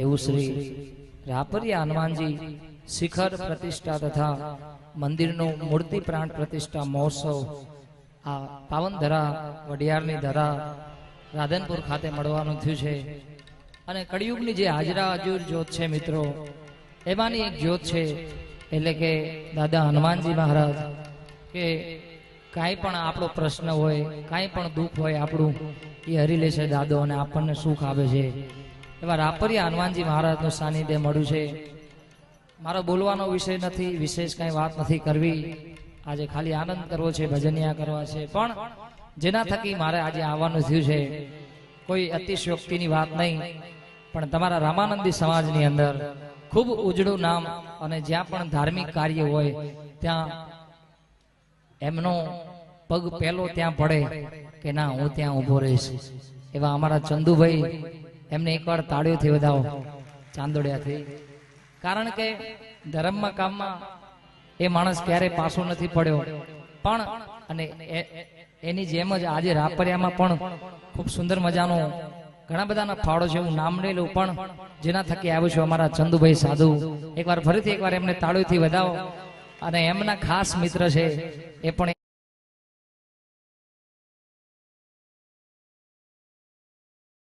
એવું શ્રી રાપરિયા હનુમાનજી શિખર પ્રતિષ્ઠા તથા મંદિરનું મૂર્તિ પ્રાણ પ્રતિષ્ઠા મહોત્સવ આ પાવન ધરા વડિયારની ધરા રાધનપુર ખાતે મળવાનું થયું છે. અને કળિયુગની જે હાજરા હજુર જ્યોત છે મિત્રો એમાંની એક જ્યોત છે એટલે કે દાદા હનુમાનજી મહારાજ કે કાંઈ પણ આપણો પ્રશ્ન હોય કાંઈ પણ દુઃખ હોય આપણું એ હરી લે છે દાદો અને આપણને સુખ આપે છે. એવા રાપરિયા હનુમાનજી મહારાજનું સાનિધ્ય મળ્યું છે. મારો બોલવાનો વિષય નથી, વિશેષ કાંઈ વાત નથી કરવી. આજે ખાલી આનંદ કરવો છે, ભજનિયા કરવા છે. પણ જેના થકી મારે આજે આવવાનું થયું છે, કોઈ અતિશયોક્તિની વાત નહીં. પણ તમારા રામાનંદી સમાજની અંદર ખૂબ ઉજળું નામ અને જ્યાં પણ ધાર્મિક કાર્ય હોય, ત્યાં એમનો પગ પહેલો ત્યાં પડે કે ના, હું ત્યાં ઊભો રહીશ. એવા અમારા ચંદુભાઈ એમને એકવાર તાળીઓથી વધાવો, ચાંદોડિયાથી. કારણ કે ધર્મમાં, કામમાં એ માણસ ક્યારેય પાછો નથી પડ્યો. પણ, અને એની જેમ જ આજે રાપરિયામાં પણ ખૂબ સુંદર મજાનો, ઘણા બધાના ફાળો છે હું નામ નહીં લઉં, પણ જેના થકી આવ્યું છું અમારા ચંદુભાઈ સાધુ. એકવાર ફરીથી એકવાર એમને તાળીઓથી વધાવો. અને એમના ખાસ મિત્ર છે એ પણ